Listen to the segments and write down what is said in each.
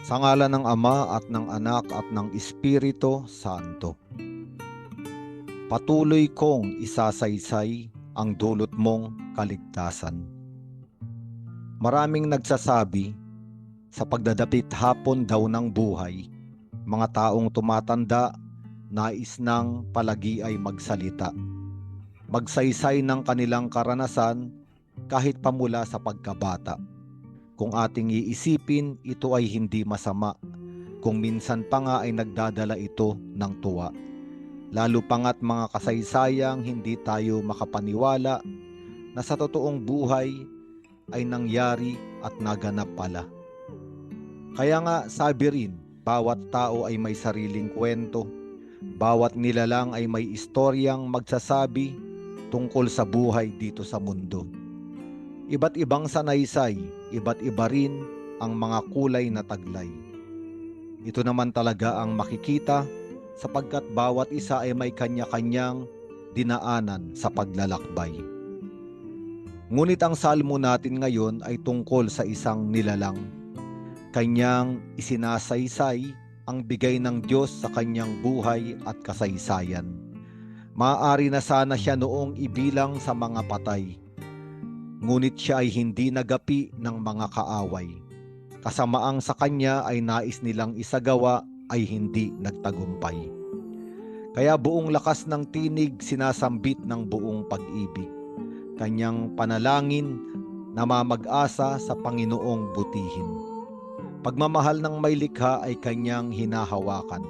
Sa ngala ng Ama at ng Anak at ng Espiritu Santo. Patuloy kong isasaysay ang dulot mong kaligtasan. Maraming nagsasabi sa pagdadapit hapon daw ng buhay, mga taong tumatanda, nais ng palagi ay magsalita. Magsaysay ng kanilang karanasan kahit pamula sa pagkabata. Kung ating iisipin, ito ay hindi masama. Kung minsan pa nga ay nagdadala ito ng tuwa. Lalo pangat mga kasaysayang hindi tayo makapaniwala na sa totoong buhay ay nangyari at naganap pala. Kaya nga sabi rin, bawat tao ay may sariling kwento. Bawat nilalang ay may istoryang magsasabi tungkol sa buhay dito sa mundo. Iba't ibang sanaysay, iba't iba rin ang mga kulay na taglay. Ito naman talaga ang makikita sapagkat bawat isa ay may kanya-kanyang dinaanan sa paglalakbay. Ngunit ang salmo natin ngayon ay tungkol sa isang nilalang. Kanyang isinasaysay ang bigay ng Diyos sa kanyang buhay at kasaysayan. Maaari na sana siya noong ibilang sa mga patay ngunit siya ay hindi nagapi ng mga kaaway. Kasamaang sa kanya ay nais nilang isagawa ay hindi nagtagumpay. Kaya buong lakas ng tinig sinasambit ng buong pag-ibig. Kanyang panalangin na mamag-asa sa Panginoong butihin. Pagmamahal ng may likha ay kanyang hinahawakan.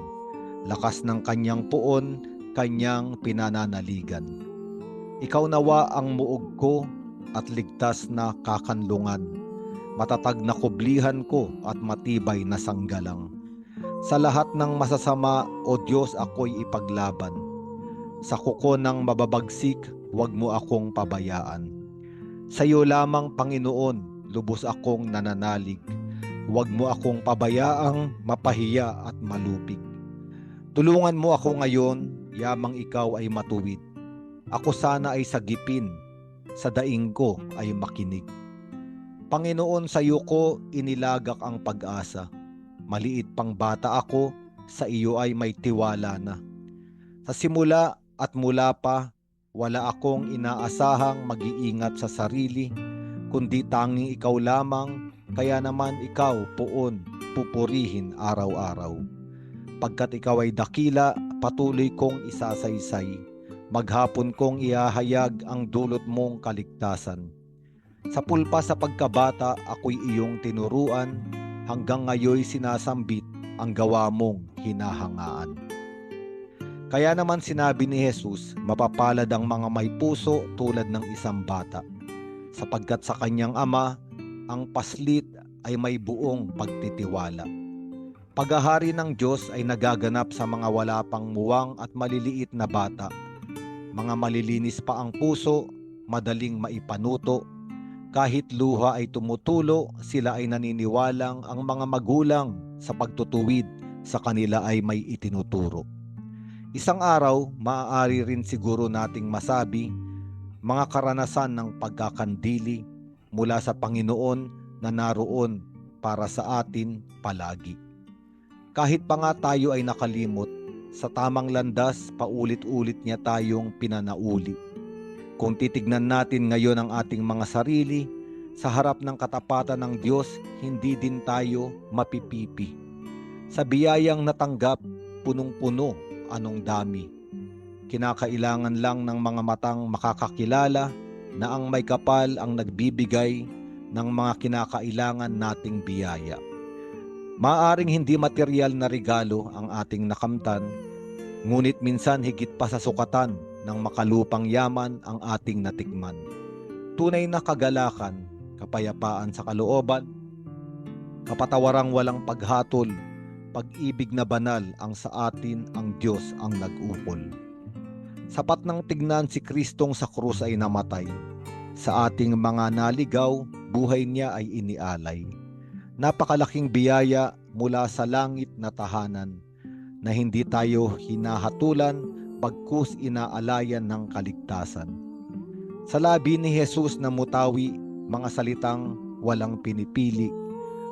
Lakas ng kanyang puon, kanyang pinananaligan. Ikaw nawa ang muog ko at ligtas na kakanlungan, matatag na kublihan ko at matibay na sanggalang. Sa lahat ng masasama, O Diyos, ako'y ipaglaban. Sa kuko ng mababagsik, huwag mo akong pabayaan. Sa iyo lamang, Panginoon, lubos akong nananalig. Huwag mo akong pabayaang mapahiya at malupig. Tulungan mo ako ngayon, yamang ikaw ay matuwid. Ako sana ay sagipin sa daing ko ay makinig. Panginoon, sa iyo ko inilagak ang pag-asa. Maliit pang bata ako, sa iyo ay may tiwala na. Sa simula at mula pa, wala akong inaasahang mag-iingat sa sarili, kundi tanging ikaw lamang, kaya naman ikaw poon pupurihin araw-araw. Pagkat ikaw ay dakila, patuloy kong isasaysay maghapon kong iahayag ang dulot mong kaligtasan. Sa pulpa sa pagkabata, ako'y iyong tinuruan, hanggang ngayoy sinasambit ang gawa mong hinahangaan. Kaya naman sinabi ni Jesus, mapapalad ang mga may puso tulad ng isang bata, sapagkat sa kanyang ama, ang paslit ay may buong pagtitiwala. Paghahari ng Diyos ay nagaganap sa mga wala pang muwang at maliliit na bata mga malilinis pa ang puso, madaling maipanuto. Kahit luha ay tumutulo, sila ay naniniwalang ang mga magulang sa pagtutuwid sa kanila ay may itinuturo. Isang araw, maaari rin siguro nating masabi, mga karanasan ng pagkakandili mula sa Panginoon na naroon para sa atin palagi. Kahit pa nga tayo ay nakalimot, sa tamang landas, paulit-ulit niya tayong pinanauli. Kung titignan natin ngayon ang ating mga sarili, sa harap ng katapatan ng Diyos, hindi din tayo mapipipi. Sa biyayang natanggap, punong-puno, anong dami. Kinakailangan lang ng mga matang makakakilala na ang may kapal ang nagbibigay ng mga kinakailangan nating biyaya. Maaring hindi material na regalo ang ating nakamtan, ngunit minsan higit pa sa sukatan ng makalupang yaman ang ating natikman. Tunay na kagalakan, kapayapaan sa kalooban, kapatawarang walang paghatol, pag-ibig na banal ang sa atin ang Diyos ang nag-ukol. Sapat ng tignan si Kristong sa krus ay namatay. Sa ating mga naligaw, buhay niya ay inialay napakalaking biyaya mula sa langit na tahanan na hindi tayo hinahatulan pagkus inaalayan ng kaligtasan. Sa labi ni Jesus na mutawi, mga salitang walang pinipili,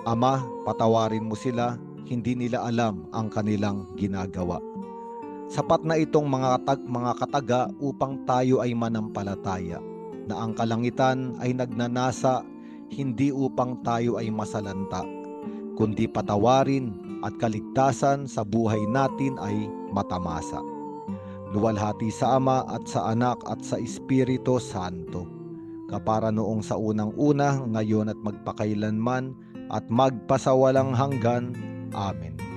Ama, patawarin mo sila, hindi nila alam ang kanilang ginagawa. Sapat na itong mga, katag, mga kataga upang tayo ay manampalataya na ang kalangitan ay nagnanasa hindi upang tayo ay masalanta, kundi patawarin at kaligtasan sa buhay natin ay matamasa. Luwalhati sa Ama at sa Anak at sa Espiritu Santo, kapara noong sa unang-una, ngayon at magpakailanman, at magpasawalang hanggan. Amen.